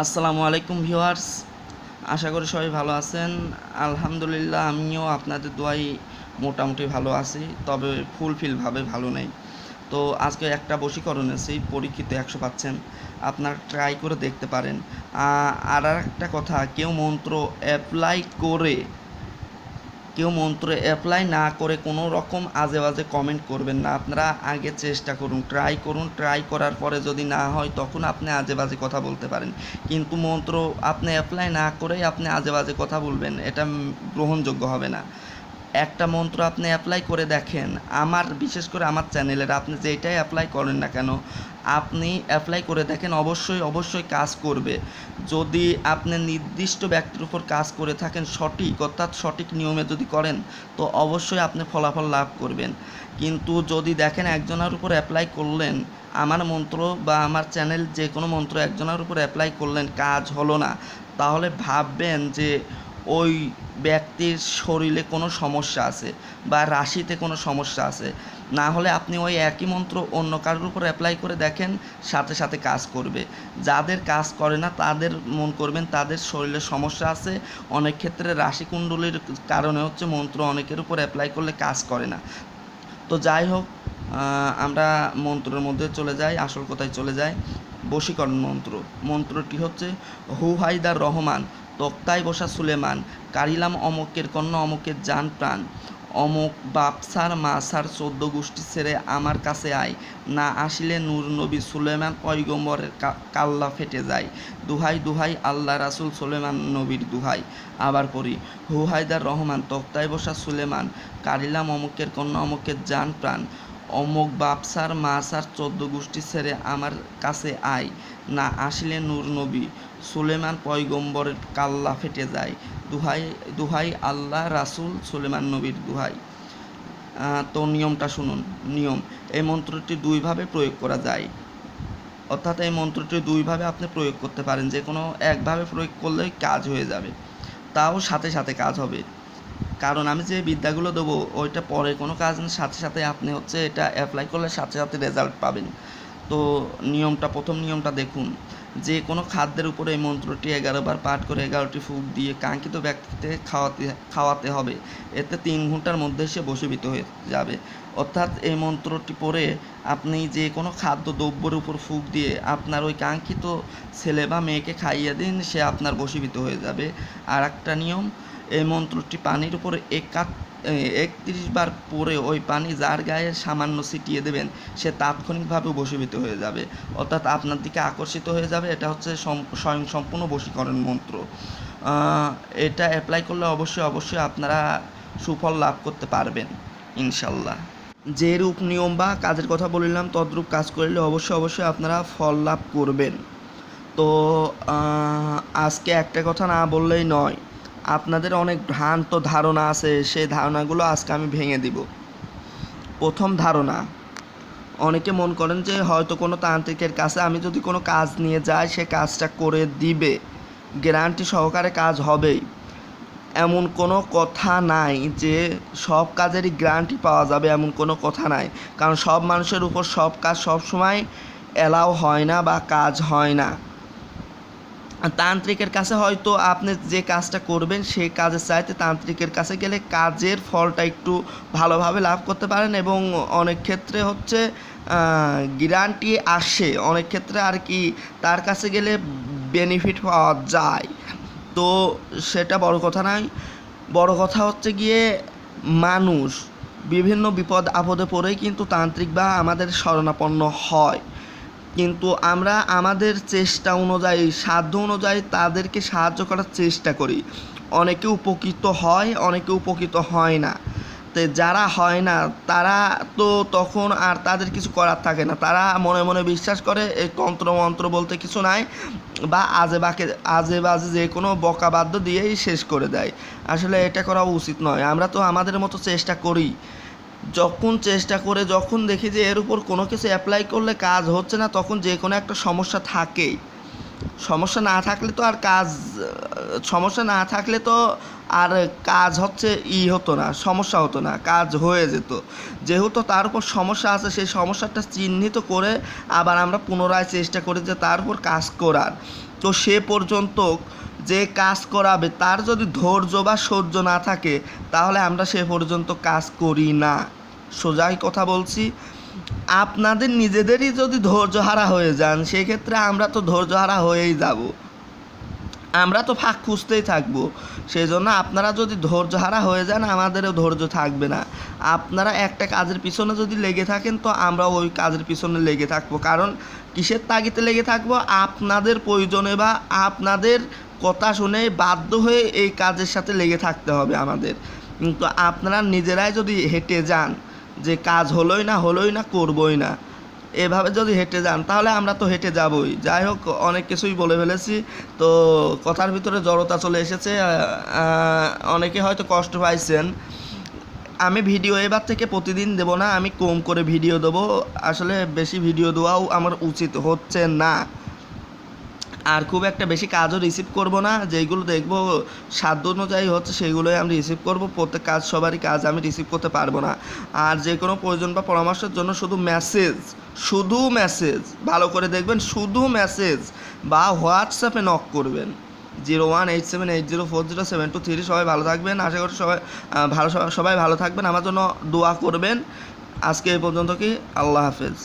আসসালামু আলাইকুম ভিউয়ার্স। আশা করি সবাই ভালো আছেন। আলহামদুলিল্লাহ, আমিও আপনাদের দোয়াই মোটামুটি ভালো আছি, তবে ফুলফিলভাবে ভালো নেই। তো আজকে একটা বশীকরণ সেই পরীক্ষিত একশো পাচ্ছেন। আপনারা ট্রাই করে দেখতে পারেন। আর একটা কথা, কেউ মন্ত্র অ্যাপ্লাই করে কেউ মন্ত্র অ্যাপ্লাই না করে কোনো রকম আজে বাজে কমেন্ট করবেন না। আপনারা আগে চেষ্টা করুন ট্রাই করুন। ট্রাই করার পরে যদি না হয়, তখন আপনি আজে বাজে কথা বলতে পারেন। কিন্তু মন্ত্র আপনি অ্যাপ্লাই না করেই আপনি আজে বাজে কথা বলবেন। এটা গ্রহণযোগ্য হবে না। একটা মন্ত্র আপনি অ্যাপ্লাই করে দেখেন। আমার, বিশেষ করে আমার চ্যানেলের আপনি যেটাই অ্যাপ্লাই করেন না কেন, আপনি অ্যাপ্লাই করে দেখেন, অবশ্যই অবশ্যই কাজ করবে। যদি আপনি নির্দিষ্ট ব্যক্তির উপর কাজ করে থাকেন, সঠিক, অর্থাৎ সঠিক নিয়মে যদি করেন, তো অবশ্যই আপনি ফলাফল লাভ করবেন। কিন্তু যদি দেখেন একজনের উপর অ্যাপ্লাই করলেন, আমার মন্ত্র বা আমার চ্যানেল যে কোনো মন্ত্র একজনের উপর অ্যাপ্লাই করলেন, কাজ হলো না, তাহলে ভাববেন যে ওই ব্যক্তির শরীরে কোনো সমস্যা আছে বা রাশিতে কোনো সমস্যা আছে, না হলে আপনি ওই একই মন্ত্র অন্য কারোর উপর অ্যাপ্লাই করে দেখেন, সাথে সাথে কাজ করবে। যাদের কাজ করে না, তাদের মন করবেন তাদের শরীরে সমস্যা আছে। অনেক ক্ষেত্রে রাশি কুণ্ডলীর কারণে হচ্ছে মন্ত্র অনেকের উপর অ্যাপ্লাই করলে কাজ করে না। তো যাই হোক আমরা মন্ত্রের মধ্যে চলে যাই, আসল কথায় চলে যাই। বশীকরণ মন্ত্র। মন্ত্রটি হচ্ছে, হু হাইদার রহমান তক্তায় বসা সুলেমান, কারিলাম অমকের কন্যা অমকের জান প্রাণ। অমক বাপসার মাসার চোদ্দ গোষ্ঠী ছেড়ে আমার কাছে আয়। না আসিলে নূর নবী সুলেমান পয়গম্বরের কাল্লা ফেটে যায়। দুহাই দুহাই আল্লাহ রাসুল সুলেমান নবীর দুহাই। আবার পড়ি, হু হায়দার রহমান তক্তায় বসা সুলেমান, কারিলাম অমুকের কন্যা অমুকের জান প্রাণ। অমুক বাপসার মাসার চোদ্দ গোষ্ঠী ছেড়ে আমার কাছে আয়। না আসিলে নূর নবী সুলেমান পয়গম্বরের কাল্লা ফেটে যায়। দুহাই দুহাই আল্লাহ রাসুল সুলেমান নবীর দুহাই। তো নিয়মটা শুনুন। নিয়ম, এই মন্ত্রটি দুইভাবে প্রয়োগ করা যায়। অর্থাৎ এই মন্ত্রটি দুইভাবে আপনি প্রয়োগ করতে পারেন। যে কোনো একভাবে প্রয়োগ করলেই কাজ হয়ে যাবে। তাও সাথে সাথে কাজ হবে। কারণ আমি যে বিদ্যাগুলো দেবো, ওইটা পরে কোনো কাজ সাথে সাথে আপনি হচ্ছে এটা অ্যাপ্লাই করলে সাথে সাথে রেজাল্ট পাবেন। তো নিয়মটা, প্রথম নিয়মটা দেখুন। যে কোনো খাদ্যের উপরে এই মন্ত্রটি এগারো বার পাঠ করে এগারোটি ফুক দিয়ে কাঙ্ক্ষিত ব্যক্তিতে খাওয়াতে খাওয়াতে হবে। এতে তিন ঘণ্টার মধ্যে সে বশীভূত হয়ে যাবে। অর্থাৎ এই মন্ত্রটি পড়ে আপনি যে কোনো খাদ্য দ্রব্যের উপর ফুক দিয়ে আপনার ওই কাঙ্ক্ষিত ছেলে বা মেয়েকে খাইয়ে দিন, সে আপনার বশীভূত হয়ে যাবে। আর একটা নিয়ম এই মন্ত্রটি পানির উপর একাত একত্রিশ বার পরে ওই পানি যার গায়ে সামান্য ছিটিয়ে দেবেন, সে তাৎক্ষণিকভাবে বশীভূত হয়ে যাবে। অর্থাৎ আপনার দিকে আকর্ষিত হয়ে যাবে, এটা হচ্ছে স্বয়ং সম্পূর্ণ বশীকরণ মন্ত্র। এটা অ্যাপ্লাই করলে অবশ্যই অবশ্যই আপনারা সুফল লাভ করতে পারবেন, ইনশাল্লাহ। যে রূপ নিয়ম বা কাজের কথা বলিলাম, তদ্রূপ কাজ করলে অবশ্যই অবশ্যই আপনারা ফল লাভ করবেন। তো আজকে একটা কথা না বললেই নয় আপনাদের অনেক ভ্রান্ত ধারণা আছে সেই ধারণাগুলো আজকে আমি ভেঙে দিব। প্রথম ধারণা, অনেকে মন করেন যে হয়তো কোনো তান্ত্রিকের কাছে আমি যদি কোনো কাজ নিয়ে যাই, সে কাজটা করে দিবে, গ্যারান্টি সহকারে কাজ হবেই। এমন কোনো কথা নাই যে সব কাজেরই গ্যারান্টি পাওয়া যাবে, এমন কোনো কথা নাই। কারণ সব মানুষের উপর সব কাজ সব সময় এলাও হয় না বা কাজ হয় না। তান্ত্রিকের কাছে হয়তো আপনি যে কাজটা করবেন, সেই কাজের চাইতে তান্ত্রিকের কাছে গেলে কাজের ফলটা একটু ভালোভাবে লাভ করতে পারেন এবং অনেক ক্ষেত্রে হচ্ছে গ্যারান্টি আসে। অনেক ক্ষেত্রে আর কি তার কাছে গেলে বেনিফিট পাওয়া যায়। তো সেটা বড় কথা নয়, বড় কথা হচ্ছে গিয়ে মানুষ বিভিন্ন বিপদ আপদে পড়েই কিন্তু তান্ত্রিক বা আমাদের শরণাপন্ন হয়। কিন্তু আমরা আমাদের চেষ্টা অনুযায়ী, সাধ্য অনুযায়ী তাদেরকে সাহায্য করার চেষ্টা করি। অনেকে উপকৃত হয়, অনেকে উপকৃত হয় না। তো যারা হয় না, তারা তো তখন আর তাদের কিছু করার থাকে না। তারা মনে মনে বিশ্বাস করে এই তন্ত্র মন্ত্র বলতে কিছু নাই বা আজে বাকে আজে বাজে যে কোনো বকাবাদ্য দিয়েই শেষ করে দেয়। আসলে এটা করা উচিত নয়। আমরা তো আমাদের মতো চেষ্টা করি। যখন চেষ্টা করে, যখন দেখি যে এর উপর কোনো কিছু অ্যাপ্লাই করলে কাজ হচ্ছে না, তখন যে কোনো একটা সমস্যা থাকেই। সমস্যা না থাকলে তো আর কাজ, সমস্যা না থাকলে তো আর কাজ হচ্ছে ই হতো না, সমস্যা হতো না, কাজ হয়ে যেত। যেহেতু তার উপর সমস্যা আছে, সেই সমস্যাটা চিহ্নিত করে আবার আমরা পুনরায় চেষ্টা করি যে তার উপর কাজ করার। তো সে পর্যন্ত যে কাজ করাবে, তার যদি ধৈর্য বা সহ্য না থাকে, তাহলে আমরা সে পর্যন্ত কাজ করি না। সোজাই কথা বলছি, আপনাদের নিজেদেরই যদি ধৈর্য হারা হয়ে যান, সেক্ষেত্রে আমরা তো ধৈর্য হারা হয়েই যাব। আমরা তো ফাঁক খুঁজতেই থাকব। সেই জন্য আপনারা যদি ধৈর্য হারা হয়ে যান, আমাদেরও ধৈর্য থাকবে না। আপনারা একটা কাজের পিছনে যদি লেগে থাকেন, তো আমরা ওই কাজের পিছনে লেগে থাকব। কারণ কিসের তাগিতে লেগে থাকব? আপনাদের প্রয়োজনে বা আপনাদের কথা শুনে বাধ্য হয়ে এই কাজের সাথে লেগে থাকতে হবে আমাদের। কিন্তু আপনারা নিজেরাই যদি হেঁটে যান, যে কাজ হলোই না হলোই না, করবই না এভাবে যদি হেঁটে যান, তাহলে আমরা তো হেঁটে যাবই। যাই হোক, অনেক কিছুই বলে ফেলেছি। তো কথার ভিতরে জড়তা চলে এসেছে অনেকে হয়তো কষ্ট পাইছেন। আমি ভিডিও এবার থেকে প্রতিদিন দেব না, আমি কম করে ভিডিও দেবো। আসলে বেশি ভিডিও দেওয়াও আমার উচিত হচ্ছে না। আর খুব একটা বেশি কাজও রিসিভ করব না। যেইগুলো দেখব সাধ্য অনুযায়ী হচ্ছে সেগুলোই আমি রিসিভ করব। প্রত্যেক কাজ, সবারই কাজ আমি রিসিভ করতে পারব না। আর যে কোনো প্রয়োজন বা পরামর্শের জন্য শুধু মেসেজ শুধু মেসেজ ভালো করে দেখবেন শুধু মেসেজ বা হোয়াটসঅ্যাপে নক করবেন। Zero one eight seven eight zero four zero seven two three সবাই ভালো থাকবেন। আশা করি সবাই ভালো সবাই ভালো থাকবেন। আমার জন্য দোয়া করবেন। আজকে এই পর্যন্ত কি? আল্লাহ হাফেজ।